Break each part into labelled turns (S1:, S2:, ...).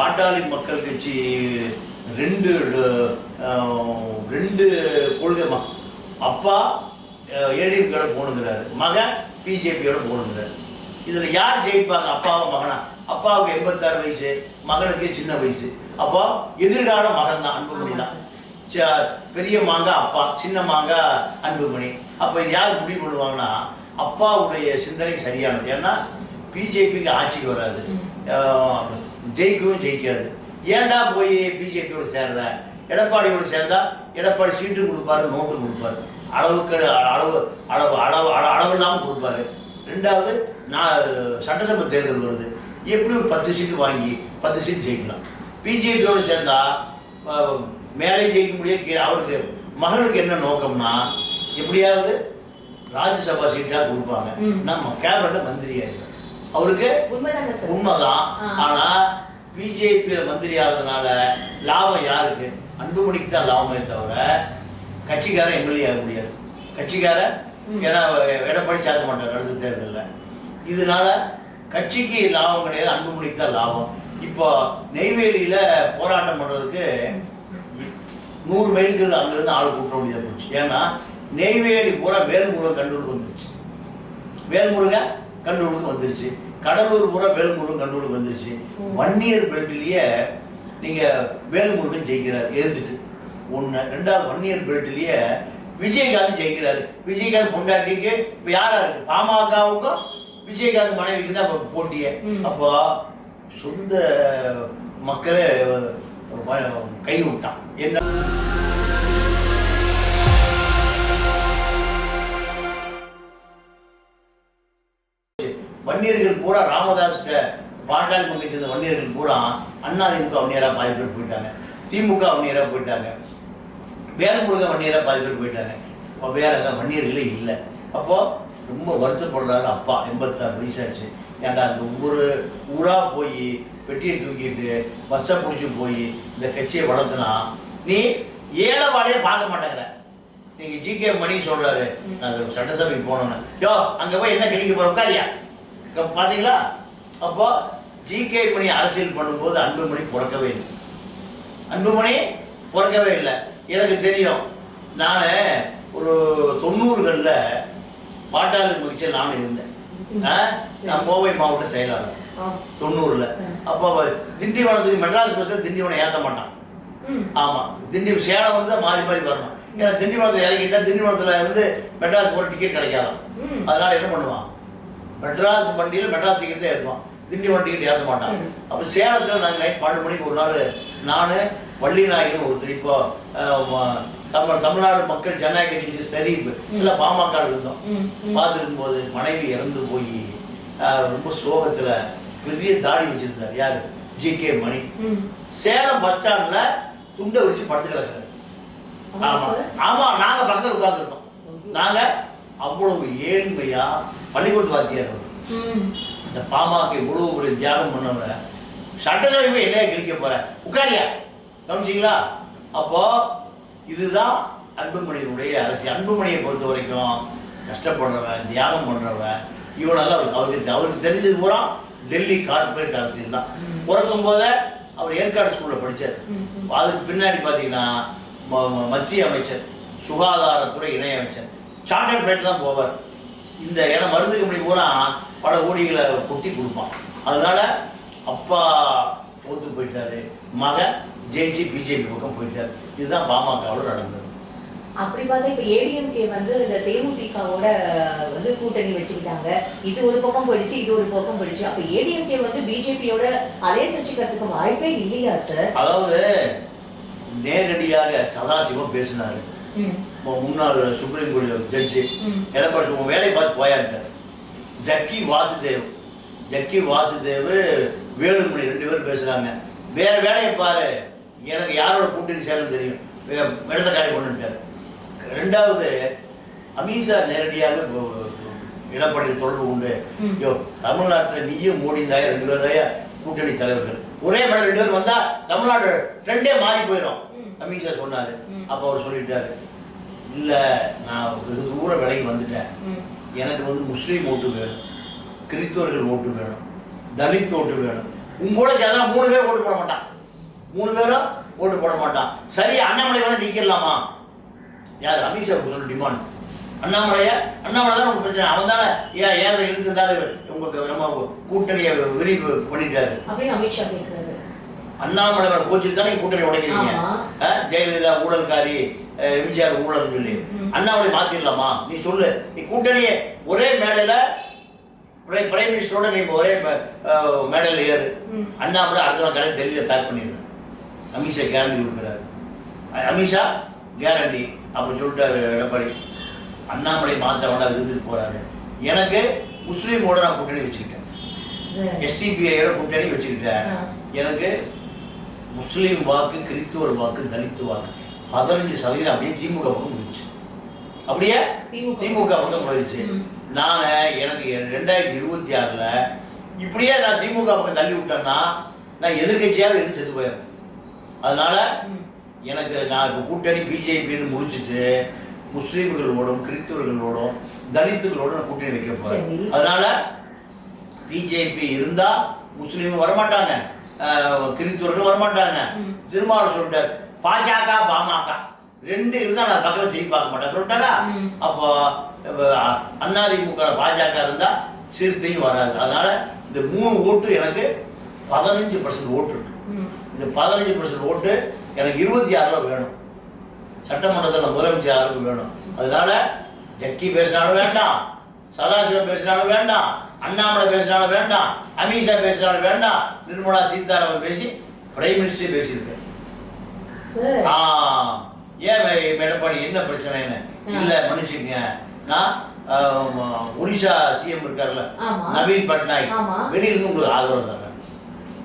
S1: பாட்டாளி மக்கள் கட்சி ரெண்டு ரெண்டு கொள்கைமா அப்பா ஏடிஎம்கேட போகணுங்கிறாரு. மகன் பிஜேபியோட போகணுங்கிறாரு. இதில் யார் ஜெயிப்பாங்க அப்பாவை மகனா? அப்பாவுக்கு எண்பத்தாறு வயசு மகனுக்கு சின்ன வயசு. அப்போ எதிர்கால மகன் தான் அன்புமணி தான். ச- பெரிய மாங்க அப்பா சின்ன மாங்காய் அன்புமணி. அப்போ யார் முடிவு பண்ணுவாங்கன்னா அப்பாவுடைய சிந்தனை சரியானது. ஏன்னா பிஜேபிக்கு ஆட்சிக்கு வராது. ஜெயிக்கவும் ஜெயிக்காது. ஏன்டா போய் பிஜேபியோட சேர்ற? எடப்பாடியோட சேர்ந்தா எடப்பாடி சீட்டு கொடுப்பாரு நோட்டு கொடுப்பாரு. அளவுக்கு அளவு அளவு அளவு அளவு இல்லாமல் கொடுப்பாரு. ரெண்டாவது நான் சட்டசபை தேர்தல் வருது. எப்படி ஒரு பத்து சீட்டு வாங்கி பத்து சீட் ஜெயிக்கலாம்? பிஜேபியோடு சேர்ந்தா மேலே ஜெயிக்க முடியாது அவருக்கு மகனுக்கு என்ன நோக்கம்னா எப்படியாவது ராஜ்யசபா சீட்டாக கொடுப்பாங்க. நம்ம கேபினட் மந்திரி ஆயிடும் அவருக்கு உண்மைதான். ஆனா பிஜேபியில மந்திரி ஆகிறதுனால லாபம் யாருக்கு? அன்புமணிக்கு தான் லாபமே தவிர கட்சிக்காரன் எம்எல்ஏ ஆக முடியாது. கட்சிக்காரன். ஏன்னா எடப்பாடி சேர்த்த மாட்டார் அடுத்த தேர்தலில். இதனால கட்சிக்கு லாபம் கிடையாது அன்புமணிக்கு தான் லாபம். இப்போ நெய்வேலியில போராட்டம் பண்றதுக்கு நூறு மைலுக்கு அங்கிருந்து ஆள் கூட்ட முடியாது போச்சு. ஏன்னா நெய்வேலி பூரா வேல்முருகன் கண்டூருக்கு வந்துருச்சு. வேல்முருகன் கண்டூருக்கு வந்துருச்சு. கடலூர் பூரா வேல்முருகன் கண்டூருக்கு வந்துருச்சு. வன்னியர் பெல்ட்லயே நீங்க வேல்முருகன் ஜெயிக்கிறார் எதிர்த்துட்டு ஒண்ணு. ரெண்டாவது வன்னியர் பெல்ட்லயே விஜயகாந்த் ஜெயிக்கிறாரு. விஜயகாந்த் பொண்டாட்டிக்கு இப்ப யாரா இருக்கு? பாமகவுக்கும் விஜயகாந்த் மனைவிக்கு தான் இப்ப போட்டியே. அப்போ சொந்த மக்களே கை விட்டான். என்ன? வன்னியர்கள் பூரா ராமதாஸ் பாட்டாளி மக்கள் சேர்ந்த வன்னியர்கள் பூரா அதிமுக வன்னியரா பாதி பேர் போயிட்டாங்க. திமுக வன்னியரா போயிட்டாங்க. வேலமுருக வன்னியரா பாதி பேர் போயிட்டாங்க. அப்ப வேற எங்க வன்னியர்களே இல்லை. அப்போ ரொம்ப வருத்தப்படுறாரு அப்பா. எண்பத்தாறு வயசாச்சு. ஏன்டா அந்த ஊரா போய் பெட்டியை தூக்கிட்டு பஸ்ஸை பிடிச்சி போய் இந்த கட்சியை வளர்த்துனா நீ ஏழை வாழையே பார்க்க மாட்டேங்கிற. நீங்க ஜி கே மணி சொல்றாரு. நான் சட்டசபைக்கு போனோன்னு யோ அங்க போய் என்ன கிளிக்க போற? உட்காரியா. பாத்தீங்களா? அப்போ ஜி கே மணி அரசியல் பண்ணும்போது அன்புமணி பிறக்கவே இல்லை. அன்புமணி பிறக்கவே இல்லை. எனக்கு தெரியும். நான் ஒரு தொண்ணூறுகளில் பாட்டாளி மகிழ்ச்சியில் நான் இருந்தேன்? நான் கோவை மாவட்ட செயலாளர். தொண்ணூறுல. அப்போ திண்டிவனத்துக்கு மெட்ராஸ் பஸ்ஸில் திண்டிவனம் ஏற்ற மாட்டான்.
S2: ம்.
S1: ஆமா. திண்டி சேலம் வந்து மாறி மாறி வரணும். ஏன்னா திண்டிவனத்தில் இறங்கிட்டா திண்டிவனத்துல இருந்து மெட்ராஸ் போகிற டிக்கெட் கிடைக்காதாம்.
S2: ம்.
S1: அதனால என்ன பண்ணுவான்? மெட்ராஸ் வண்டியில் மெட்ராஸ் டிக்கெட் தான் ஏற்றுவான் திண்டிவனம் டிக்கெட் ஏற்ற மாட்டான்.
S2: சரி.
S1: அப்போ சேலத்தில் நாங்கள் நைட் பன்னெண்டு மணிக்கு ஒரு நாள் நான் வள்ளி நாயகன் ஒருத்தர் இப்போ தமிழ் தமிழ்நாடு மக்கள் ஜனநாயக கட்சி சரீப் இல்லை பாமக இருந்தோம். பார்த்துருக்கும் போது மனைவி இறந்து போய் ரொம்ப சோகத்துல பெரிய தாடி வச்சிருந்தார். யாரு? G K Mani. Salem bus ஸ்டாண்ட்ல துண்டை விரிச்சு படுத்து கிடக்குறாரு.
S2: ஆமா
S1: ஆமா.
S2: சார்.
S1: ஆமா நாங்க பக்கத்துல உட்கார்ந்துருக்கோம். நாங்க அவ்வளவு ஏழ்மையா பள்ளிக்கூடத்து வாத்தியார். இந்த பாமாக்கு இவ்வளவு பெரிய தியாகம் பண்ணவர சட்டசபை போய் என்ன கிழிக்க போற? உட்காரியா கவனிச்சிங்களா? அப்போ இதுதான் அன்புமணியினுடைய அரசியல் அன்புமணியை பொறுத்த வரைக்கும் கஷ்டப்படுறவன் தியாகம் பண்றவன் இவனெல்லாம் அவருக்கு அவருக்கு அவருக்கு தெரிஞ்சது பூரா டெல்லி கார்ப்பரேட் அரசியல் தான். பிறக்கும் போதே அவர் ஏற்காடு ஸ்கூல்ல படிச்சார். அதுக்கு பின்னாடி பார்த்தீங்கன்னா மத்திய அமைச்சர் சுகாதாரத்துறை இணை அமைச்சர். சார்ட்டர்ட் ஃபிளைட் தான் போவார். இந்த ஏன்னா மருந்து கம்பெனி பூரா பல கோடிகளை கொட்டி கொடுப்பான். அதனால அப்பா தோத்து போயிட்டாரு. மகன் ஜெயிச்சு பிஜேபி பக்கம் போயிட்டார். இதுதான் பாமகவில் நடந்தது.
S2: அப்படி பார்த்தா இப்ப ஏடிஎம்கே வந்து இந்த தேமுதிகவோட வந்து கூட்டணி வச்சுக்கிட்டாங்க. இது ஒரு பக்கம் போயிடுச்சு இது ஒரு பக்கம் போயிடுச்சு. அப்ப ஏடிஎம்கே வந்து பிஜேபியோட அலையன்ஸ் வச்சுக்கிறதுக்கு வாய்ப்பே இல்லையா சார்
S1: அதாவது நேரடியாக சதாசிவம் பேசினாரு. முன்னாள் சுப்ரீம் கோர்ட் ஜட்ஜி. எடப்பாடி உன் வேலையை பார்த்து போயான்ட்டார் ஜக்கி வாசுதேவ். ஜக்கி வாசுதேவ் வேலுமணி ரெண்டு பேரும் பேசுறாங்க. வேற வேலையை பாரு. எனக்கு யாரோட கூட்டணி சேரும் தெரியும். இடத்த காலி கொண்டுட்டார் ரெண்டாவது அமித்ஷா நேரடியாக எடப்பாடி தொடர்பு உண்டு. யோ தமிழ்நாட்டில் நீயும் மோடி தாயா ரெண்டு பேர் தாயா கூட்டணி தலைவர்கள். ஒரே மேடம் ரெண்டு பேர் வந்தா தமிழ்நாடு ட்ரெண்டே மாறி போயிடும். அமித்ஷா சொன்னாரு. அப்போ அவர் சொல்லிட்டாரு. இல்ல நான் வெகு தூர விலைக்கு வந்துட்டேன். எனக்கு வந்து முஸ்லீம் ஓட்டு வேணும். கிறிஸ்தவர்கள் ஓட்டு வேணும். தலித் ஓட்டு வேணும். உங்க கூட சேர்ந்தா மூணு பேர் ஓட்டு போட மாட்டான். மூணு பேரும் ஓட்டு போட மாட்டான். சரி அண்ணாமலை வேணா நீக்கிடலாமா? யார்? அமித்ஷா சொல்லு டிமாண்ட் அண்ணாமலைய அண்ணாமலை தான் உங்களுக்கு பிரச்சனை. அவன் தானே ஏன் ஏன் இழுத்துருந்தாலும் உங்களுக்கு நம்ம கூட்டணியை விரிவு பண்ணிட்டாரு.
S2: அப்படின்னு அமித்ஷா கேக்குறாரு.
S1: அண்ணாமலை மேல கோச்சிட்டு தானே கூட்டணி உடைக்கிறீங்க? ஜெயலலிதா ஊழல்காரி எம்ஜிஆர் ஊழல் சொல்லி. அண்ணாமலை மாத்திரலாமா? நீ சொல்லு. நீ கூட்டணியை ஒரே மேடையில பிரை- பிரைம் மினிஸ்டரோட நீ ஒரே மேடையில ஏறு. அண்ணாமலை அடுத்த நாள் கடை டெல்லியில பேக் பண்ணிடுறேன் அமித்ஷா கேரண்டி கொடுக்குறாரு. அமித்ஷா கேரண்டி அப்படி சொல்லிட்டாரு எடப்பாடி. அண்ணாமலை மாத்த வேண்டாம் இருந்துட்டு போறாரு. எனக்கு முஸ்லீமோட நான் கூட்டணி வச்சுக்கிட்டேன். எஸ்டிபிஐயோட கூட்டணி வச்சுக்கிட்டேன். எனக்கு முஸ்லீம் வாக்கு கிறிஸ்துவர் வாக்கு தலித்து வாக்கு பதினஞ்சு சதவீதம் அப்படியே திமுக பக்கம் போயிடுச்சு அப்படியே
S2: திமுக.
S1: பக்கம் போயிடுச்சு. நான் எனக்கு ரெண்டாயிரத்தி இருபத்தி ஆறுல இப்படியே நான் திமுக பக்கம் தள்ளி விட்டேன்னா நான் எதிர்கட்சியாக இருந்து செத்து போயிடுறேன் அதனால. எனக்கு நான் இப்போ கூட்டணி பிஜேபின்னு முடிச்சுட்டு முஸ்லீம்களோடும் கிறிஸ்தவர்களோடும் தலித்துகளோடும் நான் கூட்டணி வைக்க. போறேன் அதனால பிஜேபி இருந்தா முஸ்லீம் வரமாட்டாங்க அஹ், கிறிஸ்தவர்கள் வரமாட்டாங்க.
S2: ம்.
S1: திருமாவளவன் சொல்லிட்டார் பாஜக பாமக. ரெண்டு இருந்தா நான் பக்கத்துல திரும்பி பார்க்க மாட்டேன் சொல்லிட்டாரா. அப்போ அதிமுக பாஜக இருந்தா சிறுத்தையும் வராது. அதனால இந்த மூணு ஓட்டு எனக்கு பதினஞ்சு பர்சன்ட் ஓட்டு இருக்கு. இந்த பதினஞ்சு பர்சன்ட் ஓட்டு எனக்கு இருபத்தி ஆறுல வேணும். சட்டமன்றத்தில் முதலமைச்சர் யாருக்கு வேணும். அதனால ஜக்கி பேசினாலும் வேண்டாம் சதாசிவம் பேசினாலும் வேண்டாம் அண்ணாமலை பேசினாலும் வேண்டாம் அமித்ஷா பேசினாலும் வேண்டாம். நிர்மலா சீதாராமன் பேசி பிரைம் மினிஸ்டரே பேசியிருக்காரு. ஏன் எடப்பாடி என்ன பிரச்சனைன்னு இல்ல மன்னிச்சுக்கங்க நான் ஒரிஷா சிஎம் இருக்காருல்ல. நவீன் பட்நாயக். வெளியிலிருந்து உங்களுக்கு ஆதரவு தரேன்.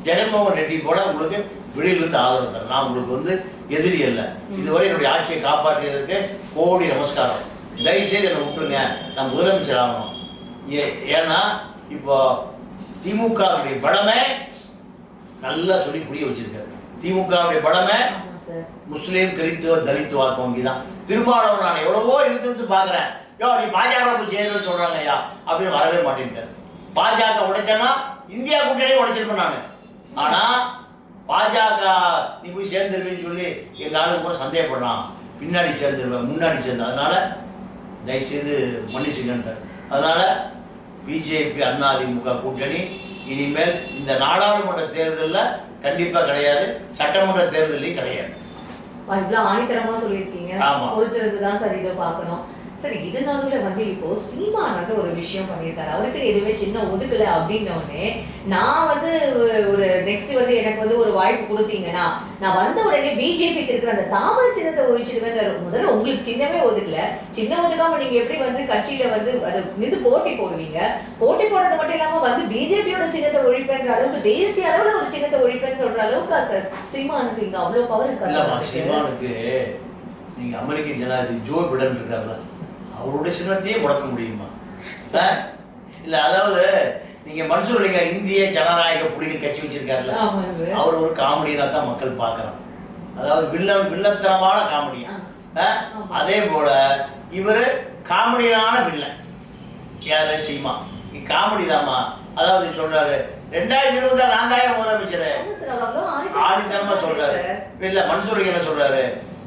S1: ஜெகன்மோகன் ரெட்டி கூட உங்களுக்கு வெளியிலிருந்து ஆதரவு தரேன். நான் உங்களுக்கு வந்து எதிரி அல்ல. இதுவரை என்னுடைய ஆட்சியை காப்பாற்றியதற்கு கோடி நமஸ்காரம். தயவுசெய்து என்னை விட்டுருங்க. நான் முதலமைச்சர் ஆகணும். ஏன்னா இப்போ திமுகவுடைய பலமே நல்லா சொல்லி புரிய வச்சிருக்காரு. திமுகவுடைய
S2: சார்.
S1: முஸ்லீம் கிறித்துவ தலித் வாக்கு தான். திருமாவளவன் நான் எவ்வளவோ இழுத்து இழுத்து பார்க்குறேன். யோ நீ பாஜக போய் சேருன்னு சொல்றாங்க ஐயா அப்படின்னு வரவே மாட்டேன்ட்டார். பாஜக உடைச்சேன்னா இந்தியா கூட்டணியே உடைச்சிருப்பேன் நான். ஆனா பாஜக நீ போய் சேர்ந்துருவேன்னு சொல்லி எங்க ஆளுக்கு கூட சந்தேகப்படுறான். பின்னாடி சேர்ந்துருவேன் முன்னாடி சேர்ந்து அதனால தயவுசெய்து மன்னிச்சுங்கன்ட்டார் அதனால பிஜேபி அதிமுக கூட்டணி. இனிமேல் இந்த நாடாளுமன்ற தேர்தலில் கண்டிப்பா கிடையாது சட்டமன்ற தேர்தலையும் கிடையாது.
S2: இவ்வளவு ஆணித்தரமா சொல்லியிருக்கீங்க. பொறுத்திருந்து தான் சார் இதை பார்க்கணும். சரி இது நடுவுல வந்து இப்போ சீமான் வந்து ஒரு விஷயம் பண்ணியிருக்காரு. அவருக்கு எதுவுமே சின்ன ஒதுக்கல அப்படின்ன உடனே நான் வந்து ஒரு நெக்ஸ்ட் வந்து எனக்கு வந்து ஒரு வாய்ப்பு கொடுத்தீங்கன்னா நான் வந்த உடனே பிஜேபிக்கு இருக்கிற அந்த தாமரை சின்னத்தை ஒழிச்சிடுவேன் முதல்ல உங்களுக்கு சின்னமே ஒதுக்கல. சின்ன ஒதுக்காம நீங்க எப்படி வந்து கட்சியில வந்து அது நின்று போட்டி போடுவீங்க? போட்டி போடுறது மட்டும் இல்லாம வந்து பிஜேபியோட சின்னத்தை ஒழிப்பேன்ற அளவுக்கு தேசிய அளவுல ஒரு சின்னத்தை ஒழிப்பேன்னு சொல்ற அளவுக்கா சார் சீமானுக்கு இங்க அவ்வளவு பவர் இருக்கா?
S1: சீமானுக்கு நீங்க அமெரிக்க ஜனாதிபதி ஜோ பிடன் இருக்காருல்ல அவருடைய சின்னத்தையே முடக்க முடியுமா? சார் இல்ல அதாவது நீங்க மனுஷருடைய இந்திய ஜனநாயக புலிகள் கட்சி வச்சிருக்காருல்ல. அவர் ஒரு காமெடியனா தான் மக்கள் பார்க்கறாங்க. அதாவது வில்லன் வில்லத்தனமான.
S2: ஆ?
S1: அதே போல இவரு காமெடியான வில்லன். யாரு சீமா காமெடி தாமா அதாவது சொல்றாரு ரெண்டாயிரத்தி இருபது நான் தான் முதலமைச்சர்.
S2: ஆணித்தரமா
S1: சொல்றாரு. இல்ல மன்சூரிக்கு என்ன சொல்றாரு?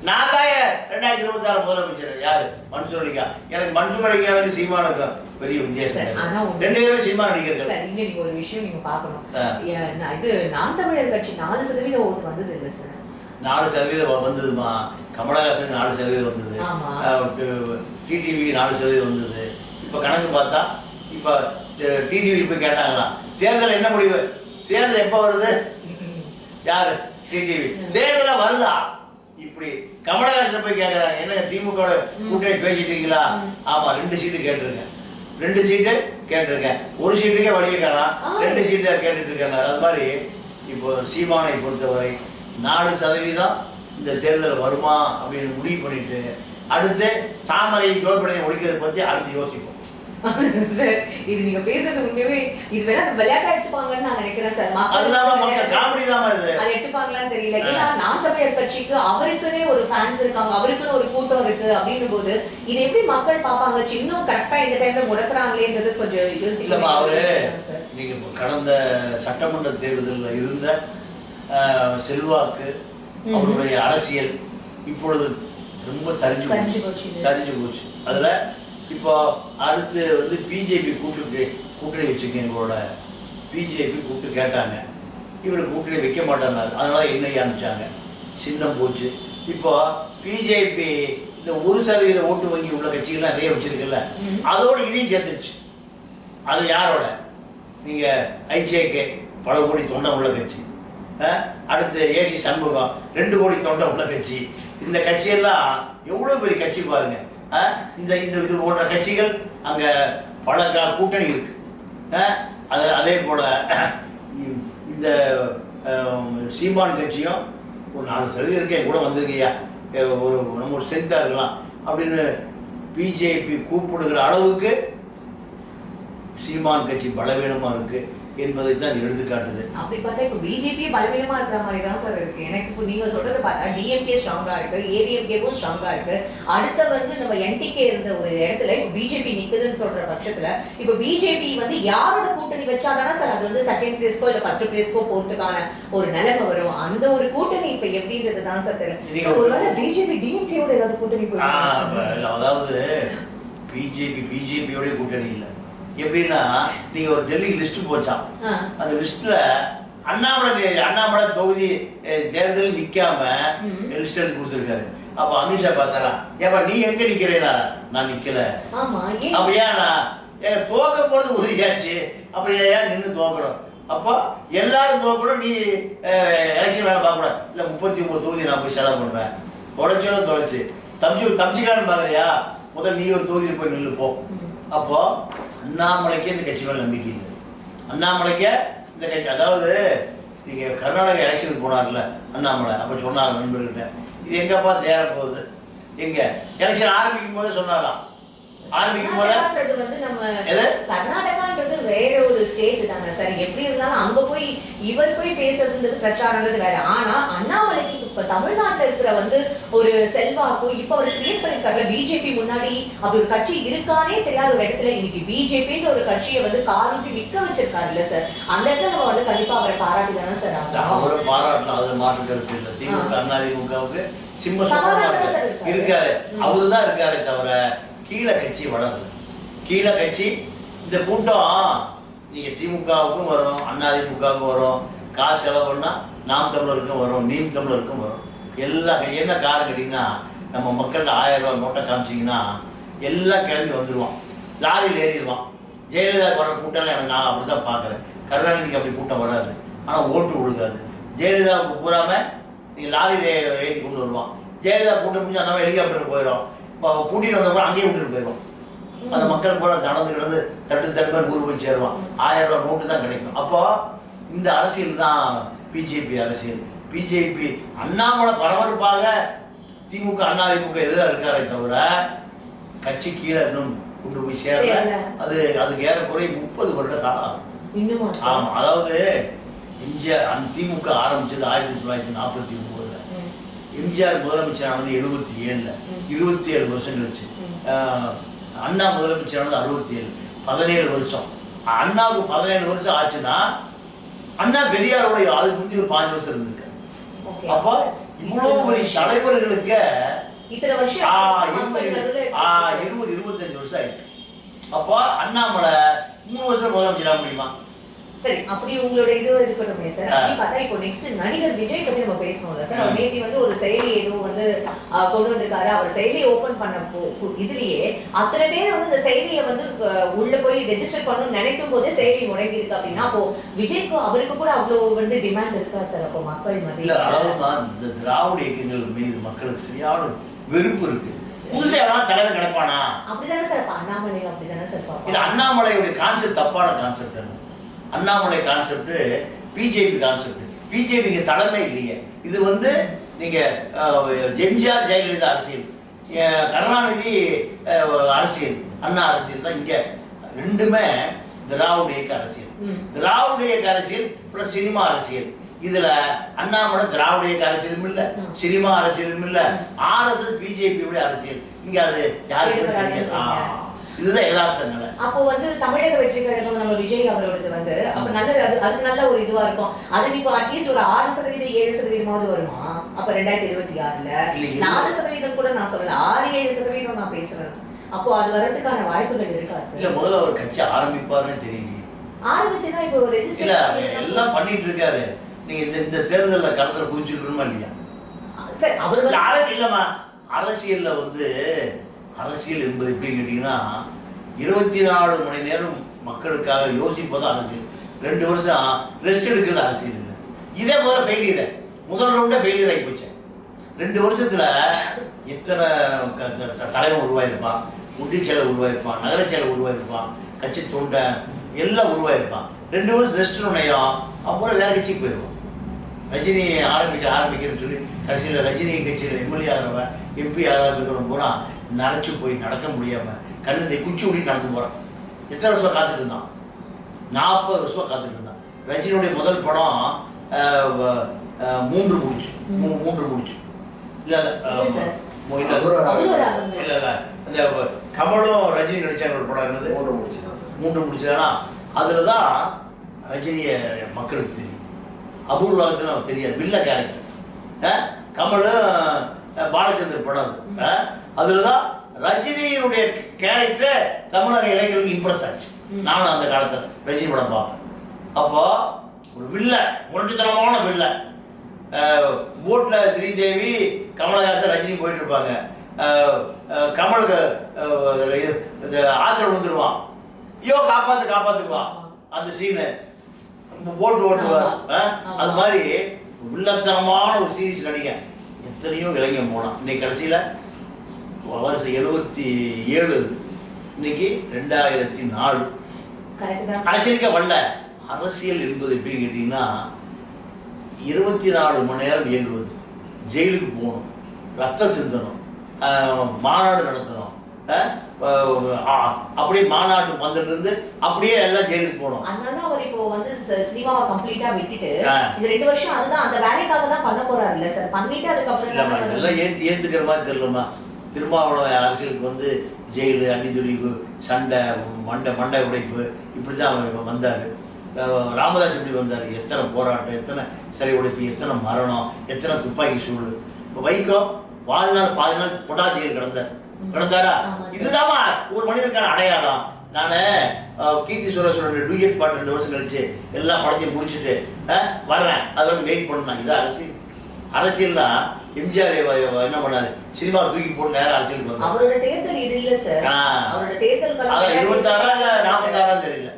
S1: நான் தான் ரெண்டாயிரத்தி இருபத்தி ஆறு முதலமைச்சர்? யாரு? மன்சூரிக்கா எனக்கு மன்சூரிக்கு எனக்கு சீமானுக்கும் பெரிய வித்தியாசம். ரெண்டு பேரும் சினிமா நடிகர்கள்.
S2: சார், இங்க நீங்க ஒரு விஷயம் நீங்க பார்க்கணும். இது நாம் தமிழர் கட்சி நாலு சதவீத ஓட்டு வந்தது இல்ல சார்
S1: நாலு சதவீதம் வந்ததுமா? கமலஹாசனுக்கு நாலு சதவீதம் வந்தது. டிடிவி நாலு சதவீதம் வந்தது. இப்போ கணக்கு பார்த்தா இப்போ டிடிவி போய் கேட்டாங்களாம் தேர்தல் என்ன முடிவு? தேர்தல் எப்போ வருது? யாரு? டிடிவி. தேர்தல வருதா? இப்படி கமலஹாசன் போய் கேக்குறாங்க. என்ன திமுக கூட்டணி பேசிட்டீங்களா? ஆமா ரெண்டு சீட்டு கேட்டிருக்கேன் ரெண்டு சீட்டு கேட்டிருக்கேன் ஒரு சீட்டுக்கே வழியே காணாம்
S2: ஆ.
S1: ரெண்டு சீட்டை கேட்டுட்டு இருக்காங்க அது மாதிரி இப்போ சீமானை பொறுத்தவரை நாலு சதவீதம் இந்த தேர்தல் வருமா அப்படின்னு முடிவு பண்ணிட்டு அடுத்து தாமரை ஜோபிடனை ஒழிக்கிறதை பத்தி அடுத்து யோசிப்போம்.
S2: சார் இது நீங்க பேசுறது உண்மையாவே இது வேணா விளையாட்டா எடுத்துப்பாங்கன்னு நான் நினைக்கிறேன் சார்
S1: அது
S2: எடுத்துப்பாங்களான்னு தெரியல. ஏன்னா நாம் தமிழர் கட்சிக்கு அவருக்குன்னே ஒரு ஃபேன்ஸ் இருக்காங்க அவருக்குன்னு ஒரு கூட்டம் இருக்கு அப்படின்னும் போது இது எப்படி மக்கள் பார்ப்பாங்க? சின்னம் கரெக்டா இந்த டைம்ல முடக்குறாங்களேன்றது கொஞ்சம் யோசிக்க
S1: இல்லம்மா அவரு இப்போ கடந்த சட்டமன்ற தேர்தலில் இருந்த செல்வாக்கு. அவருடைய அரசியல் இப்பொழுது ரொம்ப சரிஞ்சு.
S2: சரிஞ்சு
S1: போச்சு. அதில் இப்போ அடுத்து வந்து பிஜேபி கூட்டு கூட்டணி வச்சுக்க எங்களோட பிஜேபி கூப்பிட்டு கேட்டாங்க. இவர் கூட்டணி வைக்க மாட்டேன்னாரு அதனால என்னை அனுப்பிச்சாங்க. சின்னம் போச்சு. இப்போ பிஜேபி இந்த ஒரு சதவீத ஓட்டு வங்கி உள்ள கட்சிகள்லாம் நிறைய வச்சிருக்குல்ல. அதோட இதையும் சேர்த்துருச்சு. அது யாரோட? நீங்க ஐஜேகே பல கோடி தொண்டை உள்ள கட்சி. அடுத்து ஏசி சண்முகம் ரெண்டு கோடி தொண்டை உள்ள கட்சி. இந்த கட்சியெல்லாம் எவ்வளவு பெரிய கட்சி பாருங்க. அஹ், இந்த இந்த இது போன்ற கட்சிகள் அங்க பல கூட்டணி இருக்கு. அது அதே போல இந்த சீமான் கட்சியும் ஒரு நாலு சதவீதம் இருக்கே கூட வந்திருக்கையா? ஒரு நம்ம ஒரு ஸ்ட்ரென்த்தாக இருக்கலாம். அப்படின்னு பிஜேபி கூப்பிடுகிற அளவுக்கு சீமான் கட்சி பலவீனமாக இருக்குது என்பதை தான் எடுத்துக்காட்டுது.
S2: அப்படி பார்த்தா இப்போ பிஜேபி பலவீனமா இருக்கிற மாதிரி தான் சார் இருக்கு. எனக்கு இப்போ நீங்க சொல்றதை பார்த்தா டிஎம்கே ஸ்ட்ராங்கா இருக்கு ஏடிஎம்கேவும் ஸ்ட்ராங்கா இருக்கு. அடுத்த வந்து நம்ம என்டிகே இருந்த ஒரு இடத்துல இப்போ பிஜேபி நிக்குதுன்னு சொல்ற பட்சத்துல இப்போ பிஜேபி வந்து யாரோட கூட்டணி வச்சாதானே சார் அது வந்து செகண்ட் பிளேஸ்க்கோ இல்ல ஃபர்ஸ்ட் பிளேஸ்க்கோ போறதுக்கான ஒரு நிலைமை வரும். அந்த ஒரு கூட்டணி இப்போ எப்படின்றது தான் சார் So, ஒருவேளை பிஜேபி டிஎம்கேவோட ஏதாவது கூட்டணி
S1: அதாவது பிஜேபி பிஜேபியோட கூட்டணி இல்லை. எப்படின்னா நீங்க ஒரு டெல்லி லிஸ்ட் போச்சான். அந்த லிஸ்ட்ல அண்ணாமலை அண்ணாமலை தொகுதி தேர்தல் நிக்காம. லிஸ்ட் எழுதி கொடுத்துருக்காரு. அப்ப அமித்ஷா பார்த்தாரா? ஏப்பா நீ எங்க நிக்கிறேனா நான் நிக்கல.
S2: ஏன்?
S1: அப்ப ஏன் நான் ஏங்க தோக்க போறது உறுதியாச்சு. அப்புறம் ஏன் ஏன் நின்று தோக்கணும் அப்போ எல்லாரும் தோக்கணும் நீ எலெக்ஷன் வேலை பார்க்கக்கூடாது. இல்லை முப்பத்தி ஒன்பது தொகுதி நான் போய் செலவு பண்ணுறேன் தொலைச்சாலும் தொலைச்சு. தம்பிச்சு தம்பிச்சுக்காரன் பார்க்குறியா? முதல்ல நீ ஒரு தொகுதியில் போய் நில்லு போ. அப்போ அண்ணாமலைக்கே இந்த கட்சி மேலே நம்பிக்கை இல்லை. அண்ணாமலைக்கே இந்த கட்சி அதாவது நீங்கள் கர்நாடகா எலெக்ஷனுக்கு போனார்ல அண்ணாமலை அப்போ சொன்னார் நண்பர்கிட்ட இது எங்கப்பா தேர போகுது எங்க? எலெக்ஷன் ஆரம்பிக்கும் போதே சொன்னாராம். ஆரம்பிக்கும் போதே
S2: கர்நாடகான்றது வேற ஒரு ஸ்டேட் தானே சார் எப்படி இருந்தாலும் அங்க போய் இவர் போய் பேசுறதுன்றது பிரச்சாரம்ன்றது வேற. ஆனா அண்ணாமலைக்கு இப்ப தமிழ்நாட்டுல இருக்கிற வந்து ஒரு செல்வாக்கு இப்ப அவர் கிரியேட் பண்ணிருக்காருல பிஜேபி முன்னாடி அப்படி ஒரு கட்சி இருக்கானே தெரியாத ஒரு இடத்துல இன்னைக்கு பிஜேபின்ற ஒரு கட்சியை வந்து காலூட்டி நிக்க வச்சிருக்காருல்ல சார்? அந்த இடத்துல நம்ம வந்து கண்டிப்பா அவரை பாராட்டி தானே சார்
S1: அவரை பாராட்டலாம் அதுல மாற்று கருத்து இல்லை. திமுக அண்ணா திமுகவுக்கு சிம்ம.
S2: இருக்காரு.
S1: இருக்காரு.
S2: ம்.
S1: அவரு தான் இருக்காரே தவிர கீழே கட்சி வளருது கீழே கட்சி இந்த கூட்டம் நீங்க திமுகவுக்கும் வரும் அண்ணா திமுகவுக்கும் வரும். காசு செலவுன்னா நாம் தமிழருக்கும் வரும் நீம் தமிழருக்கும் வரும். எல்லா என்ன காரணம் கேட்டீங்கன்னா நம்ம மக்கள்கிட்ட ஆயிரம் ரூபாய் நோட்டை காமிச்சிங்கன்னா எல்லாம் கிளம்பி வந்துடுவான் லாரியில் ஏறிடுவான். ஜெயலலிதா வர கூட்டம்லாம் எனக்கு நான் அப்படி தான் பார்க்குறேன். கருணாநிதிக்கு அப்படி கூட்டம் வராது. ஆனால் ஓட்டு விழுகாது ஜெயலலிதாவுக்கு பூராம நீ லாரியில் ஏற்றி கொண்டு வருவான். ஜெயலலிதா கூட்டம் முடிஞ்சு அந்த மாதிரி ஹெலிகாப்டர் போயிடும் இப்போ கூட்டிகிட்டு வந்தப்போ அங்கேயே விட்டுட்டு போயிடும் அந்த மக்கள் கூட நடந்து கிடந்து தட்டு தட்டு ஊர் போய் சேருவான். ஆயிரம் ரூபாய் நோட்டு தான் கிடைக்கும். அப்போ இந்த அரசியல் தான் பிஜேபி அரசியல். பிஜேபி அண்ணாமலை பரபரப்பாக திமுக அண்ணா திமுக எதிராக இருக்காரே தவிர கட்சி கீழே இன்னும் கொண்டு போய் சேரல. அது அதுக்கு ஏறக்குறைய முப்பது வருட காலம் ஆகும். அதாவது எம்ஜிஆர் அந்த திமுக ஆரம்பிச்சது ஆயிரத்தி தொள்ளாயிரத்தி நாற்பத்தி ஒன்பதுல. எம்ஜிஆர் முதலமைச்சரானது எழுபத்தி ஏழுல. இருபத்தி ஏழு வருஷம் கழிச்சு. அண்ணா முதலமைச்சரானது அறுபத்தி ஏழு. பதினேழு வருஷம். அண்ணாவுக்கு பதினேழு வருஷம் ஆச்சுன்னா அண்ணா பெரியாரோட அதுக்கு முந்தி ஒரு பாஞ்சு வருஷம் இருந்திருக்காரு. அப்போ இவ்வளவு பெரிய தலைவர்களுக்கு இருபது இருபத்தஞ்சு வருஷம் ஆயிருக்கு. அப்போ அண்ணாமலை மூணு வருஷம் முதலமைச்சராக முடியுமா?
S2: சரி அப்படி உங்களோட இது இருக்கட்டுமே சார். அப்படி பார்த்தா இப்போ நெக்ஸ்ட் நடிகர் விஜய் பத்தி நம்ம பேசணும்ல சார். அவர். நேத்தி வந்து ஒரு செயலி ஏதோ வந்து கொண்டு வந்திருக்காரு. அவர் செயலியை ஓபன் பண்ண போ- இதுலயே அத்தனை பேர் வந்து இந்த செயலியை வந்து உள்ள போய் ரெஜிஸ்டர் பண்ணணும்னு நினைக்கும் போதே செயலி முடங்கி இருக்கு அப்படின்னா அப்போ விஜய்க்கு அவருக்கு கூட அவ்வளவு வந்து டிமாண்ட் இருக்கா சார்? அப்போ மக்கள்
S1: இல்ல
S2: மத்தியில
S1: இந்த திராவிட இயக்கங்கள் மீது மக்களுக்கு சரியான வெறுப்பு இருக்கு. புதுசா எல்லாம் தலைவர் கிடைப்பானா?
S2: அப்படிதானே சார். அண்ணாமலை அப்படிதானே சார்
S1: இது அண்ணாமலையுடைய கான்செப்ட் தப்பான concept Annamalai concept BJP concept பிஜேபிக்கு தலைமை இல்லையே. இது வந்து நீங்க எம்ஜிஆர் ஜெயலலிதா அரசியல். கருணாநிதி அரசியல். அண்ணா அரசியல் தான் இங்க. ரெண்டுமே திராவிட இயக்க அரசியல். திராவிட இயக்க அரசியல் பிளஸ் சினிமா அரசியல். இதுல அண்ணாமலை திராவிட இயக்க அரசியலும் இல்ல. சினிமா அரசியலும் இல்ல. ஆர்எஸ்எஸ் பிஜேபியோட அரசியல். இங்க அது யாருக்குமே தெரியாது. இதுதான் யதார்த்த நிலை.
S2: அப்போ வந்து தமிழக வெற்றி கழகம் நம்ம விஜய் அவரோடது வந்து அப்ப நல்ல அது அது நல்ல ஒரு இதுவா இருக்கும். அது இப்போ அட்லீஸ்ட் ஒரு ஆறு சதவீதம் ஏழு சதவீதமாவது வருமா? அப்ப ரெண்டாயிரத்தி இருபத்தி ஆறுல.
S1: இல்ல,
S2: நாலு சதவீதம் கூட நான் சொல்லல. ஆறு ஏழு சதவீதம் நான் பேசுறேன் அப்போ அது வர்றதுக்கான வாய்ப்புகள் இருக்கா
S1: இல்ல
S2: சார்
S1: முதல்ல அவர் கட்சி ஆரம்பிப்பாருன்னு தெரியலையே
S2: ஆரம்பிச்சுதான் இப்போ
S1: இல்ல
S2: ரெஜிஸ்டர்
S1: எல்லாம் பண்ணிட்டு இருக்காரு. நீங்க இந்த இந்த தேர்தல்ல களத்துல குதிச்சிருக்கணுமா இல்லையா?
S2: சார் அவர்
S1: இல்ல அரசியல் இல்லம்மா. அரசியல்ல வந்து அரசியல் என்பது எப்படி கேட்டீங்கன்னா இருபத்தி நாலு மணி நேரம் மக்களுக்காக யோசிப்பது அரசியல். ரெண்டு வருஷம் ரெஸ்ட் எடுக்கிறது அரசியல் இல்லை. இதே முதல்ல ஃபெயிலியர் முதல் ரவுண்டே ஃபெயிலியர் ஆகி போச்சேன் ரெண்டு வருஷத்தில் எத்தனை க- த- த- தலைவன் உருவாயிருப்பான்? குட்டி செயலர் உருவாயிருப்பான் நகர செயலர் உருவாயிருப்பான் கட்சி தொண்டை எல்லாம் உருவாயிருப்பான். ரெண்டு வருஷம் ரெஸ்ட் நுழையும் அப்புறம் வேற கட்சிக்கு போயிடுவான் ரஜினி ஆரம்பிக்க ஆரம்பிக்கிறேன்னு சொல்லி கடைசியில் ரஜினி கட்சியில் எம்எல்ஏ ஆகிறவன் எம்பி ஆகிறவன் பூரா நரைச்சு போய் நடக்க முடியாம கண்ணு குச்சி ஊடி நடந்து போறான். எத்தனை வருஷம் காத்துட்டு இருந்தான்? நாற்பது வருஷம் காத்துட்டு இருந்தான். ரஜினியுடைய முதல் படம் மூன்று முடிச்சு. மூ- மூன்று முடிச்சு. இல்ல இல்ல
S2: இல்ல
S1: இல்ல அந்த கமலும் ரஜினி நடிச்சாங்க ஒரு படம் என்னது?
S3: மூன்று முடிச்சுதான் சார்.
S1: மூன்று முடிச்சதுனா. அதுல தான் ரஜினிய மக்களுக்கு தெரியும். அபூர்வாகத்தில் நமக்கு தெரியாது. வில்ல கேரக்டர். கமல் அஹ், பாலச்சந்தர் படம் அது. அதுல தான் ரஜினியினுடைய கேரக்டர் தமிழக இளைஞர்களுக்கு இம்ப்ரெஸ் ஆச்சு. நானும் அந்த காலத்துல ரஜினி படம் பார்ப்பேன். அப்போ ஒரு வில்ல முரட்டுத்தனமான வில்ல. போட்ல ஸ்ரீதேவி கமலஹாசன் ரஜினி போயிட்டு இருப்பாங்க. கமலுக்கு ஆத்துல விழுந்துருவான். ஐயோ காப்பாத்து காப்பாத்துக்குவான் அந்த சீனு போட்டு ஓட்டுவார். அது மாதிரி வில்லத்தனமான ஒரு சீரிஸ் நடிகன். எத்தனையோ இளைஞன் போனான். இன்னைக்கு கடைசியில வருஷம் எழுபத்தி ஏழு. இன்னைக்கு ரெண்டாயிரத்தி நாலு. அரசியலுக்கே வரல. அரசியல் என்பது எப்படின்னு கேட்டிங்கன்னா இருபத்தி நாலு மணி நேரம் இயங்குவது. ஜெயிலுக்கு போகணும். ரத்தம் சிந்தணும். மாநாடு நடத்தணும். அப்படியே மாநாட்டு பந்தலிருந்து அப்படியே எல்லாம் ஜெயிலுக்கு போகணும்
S2: அதனால அவர் இப்போ வந்து சினிமாவை கம்ப்ளீட்டா விட்டுட்டு
S1: ஆ.
S2: இந்த ரெண்டு வருஷம் அதுதான் அந்த வேலைக்காக தான் பண்ண போறாருல்ல சார். பண்ணிட்டு அதுக்கப்புறம்
S1: இதெல்லாம் ஏற்று ஏற்றுக்கிற மாதிரி தெரியலம்மா. திருமாவளவன் அரசியலுக்கு வந்து ஜெயிலு அடித்துடிப்பு சண்டை மண்டை மண்டை உடைப்பு இப்படி தான் அவன் வந்தார். ராமதாஸ் இப்படி வந்தார்? எத்தனை போராட்டம் எத்தனை சிறை உடைப்பு எத்தனை மரணம் எத்தனை துப்பாக்கி சூடு. இப்போ வைகோ வாழ்நாள் பாதி நாள் பொடா ஜெயில் கிடந்தார். கிடந்தாரா. இதுதாம்மா ஒரு மனிதனுக்கான அடையாளம். நான் கீர்த்தி சுரேஷோட டூயட் பாட்டு ரெண்டு வருஷம் கழிச்சு எல்லா படத்தையும் முடிச்சுட்டு வர்றேன். அது வந்து வெயிட் பண்ணலாம் இது அரசியல். அரசியல்னா எம்ஜிஆர் என்ன பண்ணாரு? சினிமா தூக்கி போட்டு நேரம் அரசியலுக்கு வந்தார்.
S2: அவரோட தேர்தல் இது இல்ல சார்.
S1: ஆ.
S2: அவரோட தேர்தல்
S1: அதான் இருபத்தாறா இல்ல தெரியல.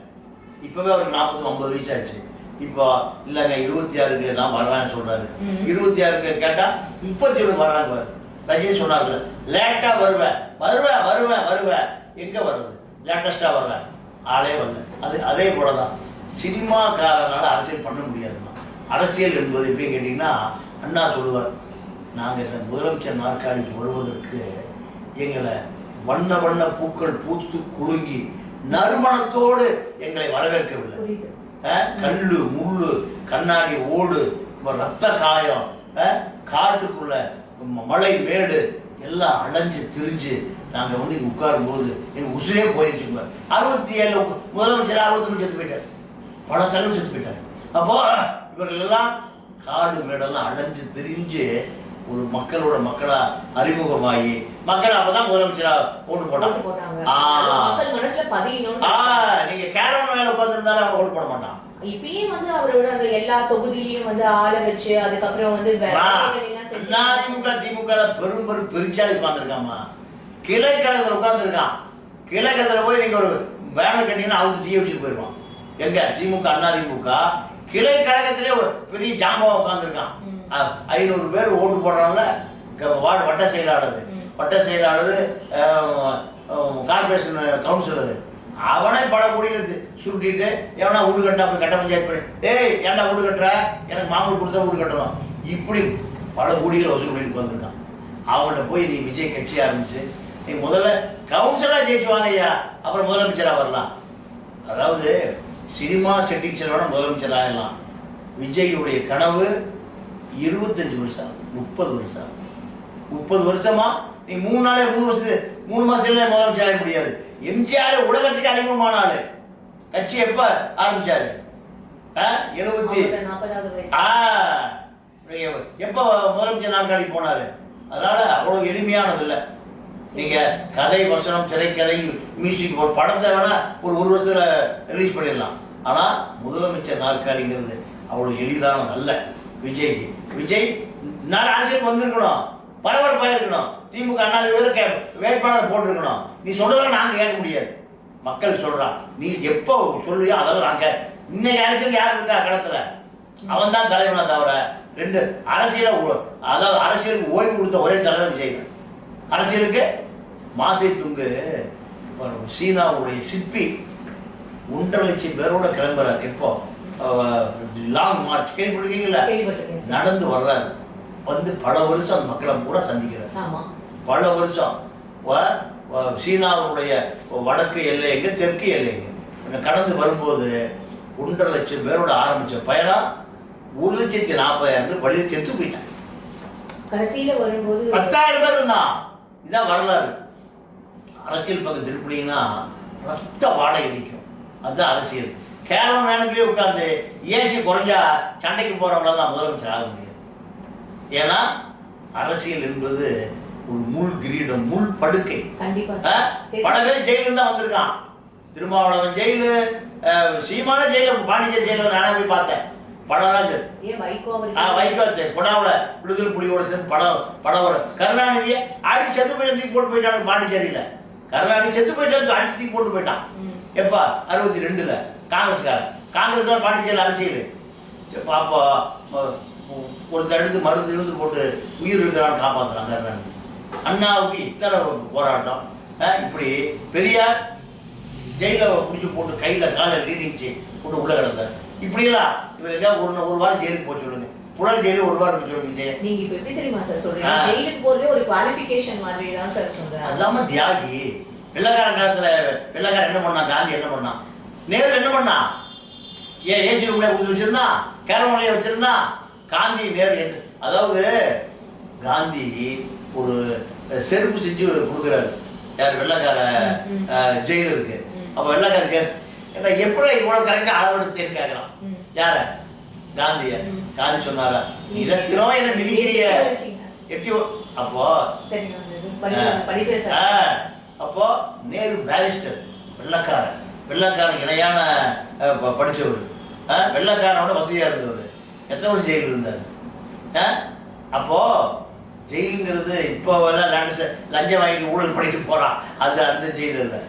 S1: இப்பவே அவருக்கு நாற்பது ஐம்பது வயசு ஆச்சு இப்போ இல்லைங்க இருபத்தி ஆறுக்கு நான் வர்றேன்னு சொல்றாரு. இருபத்தி ஆறுக்கு கேட்டா முப்பத்தி ஒன்று வர்றாங்க பாரு. ரஜினி சொன்னார்ல லேட்டா வருவேன் வருவேன் வருவேன் வருவேன் எங்க வர்றது லேட்டஸ்டா வருவேன் ஆளே வரல. அது அதே போல தான் சினிமாக்காரனால அரசியல் பண்ண முடியாதுமா? அரசியல் என்பது எப்படின்னு கேட்டிங்கன்னா அண்ணா சொல்லுவார் நாங்கள் இந்த முதலமைச்சர் நாற்காலிக்கு வருவதற்கு எங்களை வண்ண வண்ண பூக்கள் பூத்து குலுங்கி நறுமணத்தோடு எங்களை வரவேற்கவில்லை. கல்லு முள்ளு கண்ணாடி ஓடு ரத்த காயம் காட்டுக்குள்ள மலை மேடு எல்லாம் அலைஞ்சு திரிஞ்சு நாங்க வந்து இங்க உட்காரும் போது எங்க உசுரே போயிருச்சுங்க அறுபத்தி ஏழு முதலமைச்சர் அறுபத்தி செத்து போயிட்டார். பல தலைவர் செத்து போயிட்டார். அப்போ இவர்கள் எல்லாம் காடு மேடெல்லாம் அலைஞ்சு திரிஞ்சு ஒரு மக்களோட மக்களா அறிமுகமாகி மக்கள் அப்பதான் முதலமைச்சரா ஓட்டு போட்டாங்க. நீங்க கேரவன் மேல உட்கார்ந்துருந்தாலும் அவன் ஓட்டு போட மாட்டான்
S2: இப்பயே வந்து அவரோட அந்த எல்லா தொகுதியிலயும் வந்து ஆளை வச்சு அதுக்கப்புறம் வந்து
S1: அதிமுக திமுக ல பெரும் பெரும் பெருச்சாளி உட்கார்ந்துருக்காமா கிளை கழகத்துல உட்கார்ந்துருக்கான். கிளை கழகத்துல போய் நீங்க ஒரு பேனர் கட்டிங்கன்னா அவங்க தீய வச்சுட்டு போயிருவான். எங்க? திமுக அண்ணா திமுக. கிளை கழகத்திலே ஒரு பெரிய ஜாமாவா உட்கார்ந்துருக்கான்.
S2: ம்.
S1: ஐநூறு பேர் ஓட்டு போடுறாங்கல்ல? வார்டு வட்ட செயலாளர். வட்ட செயலாளர் கார்பரேஷன் கவுன்சிலர். அவனே பல கோடிகள் சுருட்டிட்டு எவனா வீடு கட்டா கட்ட பஞ்சாயத்து பண்ணி. ஏய் ஏன்டா வீடு கட்டுற? எனக்கு மாமூல் கொடுத்தா வீடு கட்டணும். இப்படி பல கோடிகளை வசூல் பண்ணிட்டு வந்திருக்கான் அவன்கிட்ட போய் நீ விஜய் கட்சி ஆரம்பிச்சு நீ முதல்ல கவுன்சிலாக ஜெயிச்சு வாங்கய்யா. ஐயா அப்புறம் முதலமைச்சராக வரலாம். அதாவது சினிமா செட்டிங் செல்வன முதலமைச்சர் ஆகலாம் விஜயுடைய கனவு இருபத்தஞ்சு வருஷம் முப்பது வருஷம். முப்பது வருஷமா? நீ மூணு நாளே மூணு வருஷத்து மூணு மாசத்துல முதலமைச்சர் ஆக முடியாது. எம்ஜிஆர் உலகத்துக்கு அறிமுகமான ஆளு கட்சி எப்ப ஆரம்பிச்சாரு? எழுபத்தி எப்ப முதலமைச்சர் நாற்காலி போனாரு? அதனால அவ்வளவு எளிமையானது இல்லை நீங்க கதை வசனம் திரைக்கதை மியூசிக் ஒரு படத்தை வேணா ஒரு ஒரு வருஷத்துல ரிலீஸ் பண்ணிடலாம். ஆனா முதலமைச்சர் நாற்காலிங்கிறது அவ்வளவு எளிதானது அல்ல விஜய்க்கு. விஜய் நான் அரசியலுக்கு வந்திருக்கணும். பரபரப்பாக இருக்கணும் திமுக அண்ணாதிபதி வேட்பாளர் போட்டிருக்கணும். நீ சொல்றதெல்லாம் நாங்க கேட்க முடியாது. மக்கள் சொல்றான் நீ எப்போ சொல்லியோ அதெல்லாம் நாங்க இன்னைக்கு அரசியல் யார் இருக்கா களத்துல? அவன் தான் தலைவனா தவிர ரெண்டு அரசியல அதாவது அரசியலுக்கு ஓய்வு கொடுத்த ஒரே தலைவர் விஜய் அரசியலுக்கு மாசை துங்கு. இப்போ சீனாவுடைய சிற்பி ஒன்றரை லட்சம் பேரோட கிளம்புறாரு. எப்போ லாங் மார்ச் கேள்விப்பட்டிருக்கீங்களா? நடந்து வர்றாரு. வந்து பல வருஷம் மக்களை பூரா சந்திக்கிறார்.
S2: ஆமா.
S1: பல வருஷம். சீனாவுடைய வடக்கு எல்லை எங்க தெற்கு எல்லை எங்க. இங்க கடந்து வரும்போது ஒன்றரை லட்சம் பேரோட ஆரம்பிச்ச பயணம் ஒரு லட்சத்தி நாற்பதாயிரம் வழியில் செத்து போயிட்டான்
S2: கடைசியில வரும்போது
S1: பத்தாயிரம் பேர் இருந்தான். இதான் வரலாறு. அரசியல் பக்கம் திருப்பினீங்கன்னா ரத்த வாடகை அடிக்கும். அதுதான் அரசியல். கேரளம் வேணுங்களே உட்காந்து ஏசி குறைஞ்சா சண்டைக்கு போறவங்களாம் முதலமைச்சர் ஆக முடியாது. ஏன்னா அரசியல் என்பது ஒரு முள் கிரீடம் முள் படுக்கை. பல. பேர் ஜெயிலில் தான் வந்திருக்கான். திருமாவளவன் ஜெயிலு சீமான ஜெயிலு பாண்டிச்சேரி ஜெயிலில் நானே போய் பார்த்தேன். படம்லாம்
S2: வைகோ
S1: புடாவில் விடுதலை புலியோட சேர்ந்து படம் படம் வரும். கருணாநிதியை அடி செத்து போய் தூக்கி போட்டு போயிட்டாங்க பாண்டிச்சேரியில். கருணாநிதி செத்து போயிட்டான் அடிச்சு தூக்கி போட்டு போயிட்டான். எப்பா அறுபத்தி ரெண்டுல காங்கிரஸ்காரன் காங்கிரஸ் பாண்டிச்சேரி அரசியல் அப்போ ஒரு தடுத்து மருந்து இருந்து போட்டு உயிர் இருக்கிறான்னு காப்பாத்துறாங்க கருணாநிதி. அண்ணாவுக்கு இத்தனை போராட்டம். இப்படி பெரியார் ஜெயில பிடிச்சி போட்டு கையில காலை லீடிச்சு போட்டு உள்ள கிடந்தார். இப்படியெல்லாம் இவர் எங்கேயா ஒரு ஒரு வாரம் ஜெயிலுக்கு போக சொல்லுங்க. புழல் ஜெயிலு ஒரு வாரம் சொல்லுங்க விஜய்
S2: நீங்க இப்ப எப்படி தெரியுமா சார் சொல்றீங்க. ஜெயிலுக்கு போறதே ஒரு குவாலிஃபிகேஷன் மாதிரி தான் சார் சொல்றேன்
S1: அது தியாகி வெள்ளக்காரன் காலத்துல வெள்ளக்காரன் என்ன பண்ணான்? காந்தி என்ன பண்ணான்? நேரு என்ன பண்ணான்? ஏன் ஏசி ரூம்ல கொடுத்து வச்சிருந்தான் கேரளாவிலேயே வச்சிருந்தான். காந்தி நேரு அதாவது காந்தி ஒரு செருப்பு செஞ்சு கொடுக்குறாரு. யார் வெள்ளக்கார ஜெயிலருக்கு. அப்ப வெள்ளக்காரன் கே ஏன்னா எப்படி இவ்வளவு கரெக்டா அளவெடுத்தேன்னு கேட்கறான். யார? காந்திய. காந்தி சொன்னாரா? இதை தினம் என்ன மிதிக்கிறிய ஒ- அப்போ அப்போ நேரு பேரிஸ்டர் வெள்ளக்காரன். வெள்ளக்காரன் இணையான அஹ், ப- படிச்சவர். ஆ, வெள்ளக்காரனோட வசதியா இருந்தவர். எத்தனை வருஷம் ஜெயிலில் இருந்தார்? ஆ? ஜெயிலுங்கிறது இப்போ எல்லாம் லஞ்சம் வாங்கிட்டு ஊழல் பண்ணிட்டு போறான் அது அந்த ஜெயில இல்லை.